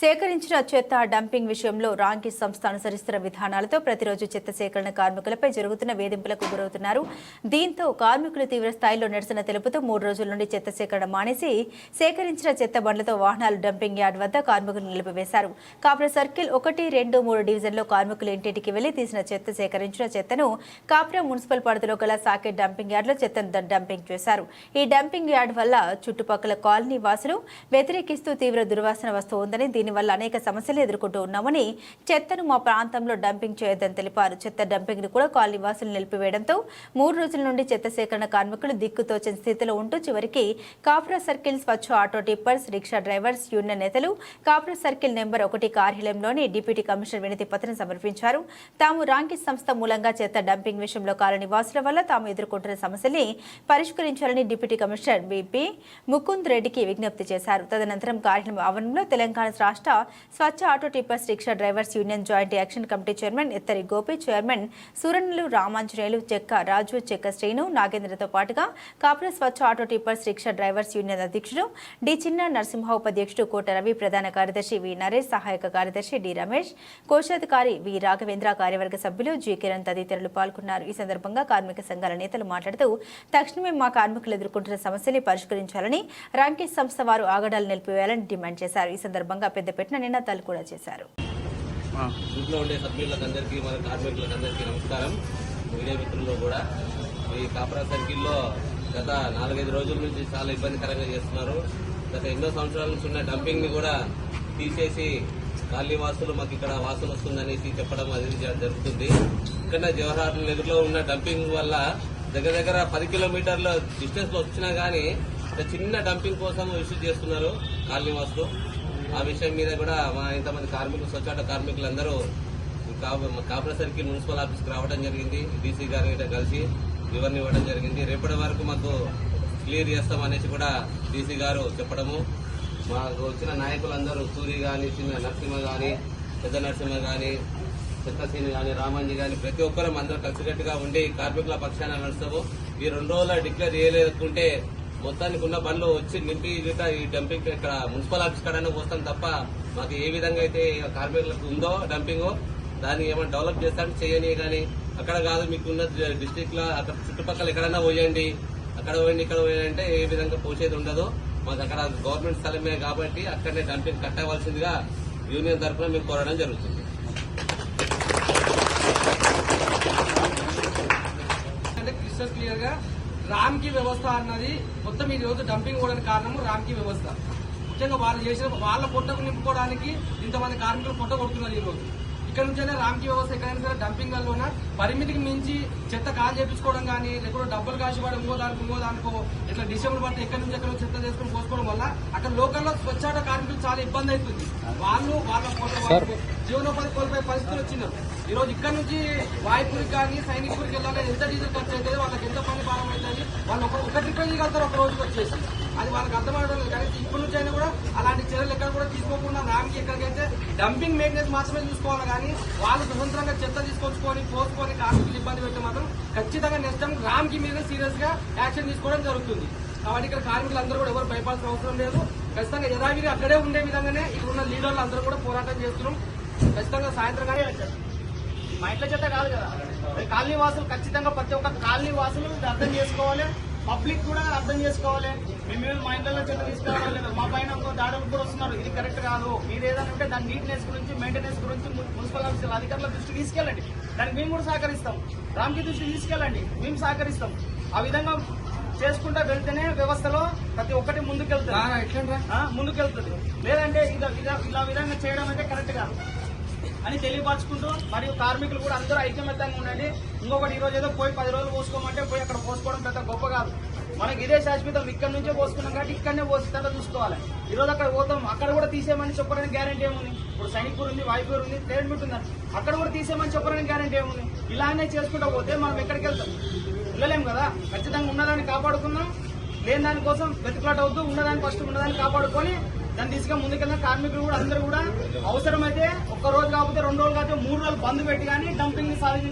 సేకరించిన చెత్త డంపింగ్ విషయంలో రాంకీ సంస్థ అనుసరిస్తున్న విధానాలతో ప్రతిరోజు చెత్త సేకరణ కార్మికులపై జరుగుతున్న వేధింపులకు గురవుతున్నారు. దీంతో కార్మికులు తీవ్ర స్థాయిలో నిరసన తెలుపుతూ మూడు రోజుల నుండి చెత్త సేకరణ మానేసి సేకరించిన చెత్త బండ్లతో వాహనాలు డంపింగ్ యార్డ్ వద్ద కార్మికులు నిలిపివేశారు. కాపుర సర్కిల్ ఒకటి రెండు మూడు డివిజన్లో కార్మికులు ఇంటింటికి వెళ్ళి తీసిన చెత్త సేకరించిన చెత్తను కాపుర మున్సిపల్ పరిధిలో గల సాకెట్ డంపింగ్ యార్డ్లో చెత్తను డంపింగ్ చేశారు. ఈ డంపింగ్ యార్డ్ వల్ల చుట్టుపక్కల కాలనీ వాసులు వ్యతిరేకిస్తూ తీవ్ర దుర్వాసన వస్తోందని దీనివల్ల అనేక సమస్యలు ఎదుర్కొంటూ ఉన్నామని చెత్తను మా ప్రాంతంలో డంపింగ్ చేయొద్దని తెలిపారు. చెత్త డంపింగ్ని కూడా కాలనీ వాసులు నిలిపివేయడంతో మూడు రోజుల నుండి చెత్త సేకరణ కార్మికులు దిక్కుతోచని స్థితిలో ఉంటూ చివరికి Kapra circle Swachh auto tippers rickshaw drivers union నేతలు కాపురా సర్కిల్ నెంబర్ ఒకటి కార్యాలయంలోని డిప్యూటీ కమిషనర్ వినతి పత్రం సమర్పించారు. తాము రాంకి సంస్థ మూలంగా చెత్త డంపింగ్ విషయంలో కాలనీ వాసుల వల్ల తాము ఎదుర్కొంటున్న సమస్యల్ని పరిష్కరించాలని డిప్యూటీ కమిషనర్ బీపీ ముకుంద్ రెడ్డికి విజ్ఞప్తి చేశారు. తదనంతరం కార్యాలయం ఆవరణలో తెలంగాణ రాష్ట్ర Swachh auto tippers rickshaw drivers union joint action committee chairman Ittari Gopi chairman సూరన్నలు Ramanjaneyulu Chekka Raju Chekka Srinu నాగేంద్రతో పాటుగా Kapra Swachh auto tippers rickshaw drivers union అధ్యక్షుడు డి చిన్న నరసింహ ఉపాధ్యక్షుడు కోట రవి ప్రధాన కార్యదర్శి వి నరేష్ సహాయక కార్యదర్శి డి రమేష్ కోశాధికారి వి రాఘవేంద్ర కార్యవర్గ సభ్యులు జి కిరణ్ తదితరులు పాల్గొన్నారు. ఈ సందర్భంగా కార్మిక సంఘాల నేతలు మాట్లాడుతూ తక్షణమే మా కార్మికులు ఎదుర్కొంటున్న సమస్యని పరిష్కరించాలని రాంకేష్ సంస్థ వారు ఆగడాలు నిలిపివేయాలని డిమాండ్ చేశారు. ఈ సందర్భంగా పెద్దపెట్టిన నినాదాలు కూడా చేశారు. ఇంట్లో ఉండే సభ్యులందరికీ మన కార్మికులందరికీ నమస్కారం. మీడియా మిత్రుల్లో కూడా. ఈ కాపరా సర్కిల్లో గత నాలుగైదు రోజుల నుంచి చాలా ఇబ్బందికరంగా చేస్తున్నారు. గత ఎన్నో సంవత్సరాల నుంచి ఉన్న డంపింగ్ని కూడా తీసేసి కాలనీ వాసులు మాకు ఇక్కడ వాసన వస్తుందనేసి చెప్పడం అది జరుగుతుంది. ఇక్కడ జవహర్ నగర్లో ఉన్న డంపింగ్ వల్ల దగ్గర దగ్గర పది కిలోమీటర్ల డిస్టెన్స్లో వచ్చినా గానీ చిన్న డంపింగ్ కోసం ఇష్యూ చేస్తున్నారు కాలనీ వాసులు. ఆ విషయం మీద కూడా మా ఇంతమంది కార్మికులు స్వచ్ఛాట కార్మికులందరూ కాపుర సర్కిల్ మున్సిపల్ ఆఫీస్కి రావడం జరిగింది. డీసీ గారి కలిసి వివరణ ఇవ్వడం జరిగింది. రేపటి వరకు మాకు క్లియర్ చేస్తాం అనేసి కూడా డీసీ గారు చెప్పడము. మాకు వచ్చిన నాయకులందరూ సూరి కానీ చిన్న నరసింహ కానీ పెద్ద నరసింహ కానీ చిత్తసీని కానీ రామంజీ కానీ ప్రతి ఒక్కరం అందరూ కలిసికట్టుగా ఉండి కార్మికుల పక్షాన నడుస్తాము. ఈ రెండు రోజుల డిక్లేర్ చేయలేకుంటే మొత్తానికి ఉన్న బండ్లు వచ్చి నింపి ఈ డంపింగ్ ఇక్కడ మున్సిపల్ ఆఫీస్ కడనే పోస్తాం తప్ప మాకు ఏ విధంగా అయితే కార్మికులకు ఉందో డంపింగ్ దాన్ని ఏమైనా డెవలప్ చేస్తాను చేయని కానీ అక్కడ కాదు మీకున్న డిస్టిక్లో అక్కడ చుట్టుపక్కల ఎక్కడైనా పోయండి అక్కడ పోయండి ఇక్కడ పోయండి అంటే ఏ విధంగా పోసేది ఉండదు. మాకు అక్కడ గవర్నమెంట్ స్థలమే కాబట్టి అక్కడనే డంపింగ్ కట్టవలసిందిగా యూనియన్ తరఫున మేము కోరడం జరుగుతుంది అంటే క్రిస్టల్ క్లియర్గా రామ్కి వ్యవస్థ అన్నది మొత్తం ఈ రోజు డంపింగ్ కూడా కారణం రామ్కి వ్యవస్థ. ముఖ్యంగా వాళ్ళు చేసిన వాళ్ళ పొట్టకు నింపుకోవడానికి ఇంతమంది కార్మికులు పొట్ట కొడుతున్నారు ఈ రోజు. ఇక్కడ నుంచైనా రామ్కి వ్యవస్థ ఎక్కడైనా సరే డంపింగ్ వల్ల పరిమితికి మించి చెత్త కాల్ చేపించుకోవడం కానీ లేకపోతే డబ్బులు కాసి వాడు ఇంకో దానికి ఇంకో దానికో ఇట్లా డిసెంబర్ పడితే ఎక్కడి నుంచి ఎక్కడ చెత్త చేసుకుని పోసుకోవడం వల్ల అక్కడ లోకల్లో స్వచ్ఛాట కార్మికులు చాలా ఇబ్బంది అవుతుంది. వాళ్ళు వాళ్ళ పొట్ట- వాళ్ళకు జీవనోపాధి కోల్పోయే పరిస్థితులు వచ్చినారు ఈ రోజు ఇక్కడ నుంచి వాయుపూరికి కానీ సైనికుడికి వెళ్ళాలి. ఎంత డీజిల్ ఖర్చు అవుతుంది వాళ్ళకి ఎంత పని భారం అవుతుంది వాళ్ళు ఒక ఒక ట్రిప్ చేయగలుగుతారు ఒక రోజుకి వచ్చేసి? అది వాళ్ళకి అర్థమవడం లేదు. కానీ ఇప్పటి నుంచి అయినా కూడా అలాంటి చర్యలు ఎక్కడ కూడా తీసుకోకుండా రామ్కి ఎక్కడికైతే డంపింగ్ మెయింటెనెన్స్ మాత్రమే చూసుకోవాలి కానీ వాళ్ళు స్వతంత్రంగా చెత్త తీసుకొచ్చుకొని పోసుకొని కార్మికులు ఇబ్బంది పెట్టి మాత్రం ఖచ్చితంగా నెక్స్ట్ టైం రామ్కి మీద సీరియస్గా యాక్షన్ తీసుకోవడం జరుగుతుంది. కాబట్టి ఇక్కడ కార్మికులు అందరూ కూడా ఎవరు భయపడాల్సిన అవసరం లేదు. ఖచ్చితంగా యథావిధి అక్కడే ఉండే విధంగానే ఇక్కడ ఉన్న లీడర్లు అందరూ కూడా పోరాటం చేస్తున్నాం. ఖచ్చితంగా సాయంత్రం కానీ మా ఇంట్లో చెత్త కాదు కదా. కాలనీ వాసులు ఖచ్చితంగా ప్రతి ఒక్క కాలనీ వాసులు అర్థం చేసుకోవాలి. పబ్లిక్ కూడా అర్థం చేసుకోవాలి. మేము మా ఇంట్లో చెత్త తీసుకురావాలి లేదా మా పైన దాడులు కూడా వస్తున్నారు. ఇది కరెక్ట్ కాదు. మీరు ఏదైనా ఉంటే దాని నీట్నెస్ గురించి మెయింటెనెన్స్ గురించి మున్సిపల్ ఆఫీసుల అధికారుల దృష్టికి తీసుకెళ్ళండి. దానికి మేము కూడా సహకరిస్తాం. రామ్కి దృష్టికి తీసుకెళ్ళండి. మేము సహకరిస్తాం. ఆ విధంగా చేసుకుంటా వెళ్తేనే వ్యవస్థలో ప్రతి ఒక్కటి ముందుకెళ్తుంది. ముందుకెళ్తుంది. లేదంటే ఇలా విధంగా చేయడం అయితే కరెక్ట్ కాదు. అని తెలియపరచుకుంటూ మరియు కార్మికులు కూడా అందరూ ఐక్యమత్యంగా ఉండండి. ఇంకొకటి ఈరోజు రోజు ఏదో పోయి పది రోజులు పోసుకోమంటే పోయి అక్కడ పోసుకోవడం పెద్ద గొప్ప కాదు. మనకి ఇదే శాశ్వతం ఇక్కడ నుంచే పోసుకున్నాం కాబట్టి ఇక్కడనే పోసి చూసుకోవాలి. ఈరోజు అక్కడ పోతాం అక్కడ కూడా తీసేయమని చెప్పడానికి గ్యారంటీ ఏముంది? ఇప్పుడు సైనిక్పూర్ ఉంది వాయుపూర్ ఉంది ట్రేడ్మిట్ ఉంది అక్కడ కూడా తీసేయమని చెప్పడానికి గ్యారంటీ ఏముంది? ఇలానే చేసుకుంటూ పోతే మనం ఎక్కడికి వెళ్తాం? వెళ్ళలేం కదా? ఖచ్చితంగా ఉన్నదాన్ని కాపాడుకుందాం. లేని దానికోసం వెతుకులాట అవుతూ ఉన్నదాన్ని ఫస్ట్ ఉన్నదాన్ని కాపాడుకొని దాన్ని తీసుకుని ముందుకెళ్ళిన కార్మికులు కూడా అందరూ కూడా అవసరమైతే ఒక్క రోజు కాకపోతే రెండు రోజులు కాకపోతే మూడు రోజులు బంద్ పెట్టి కానీ డంపింగ్ సాధించారు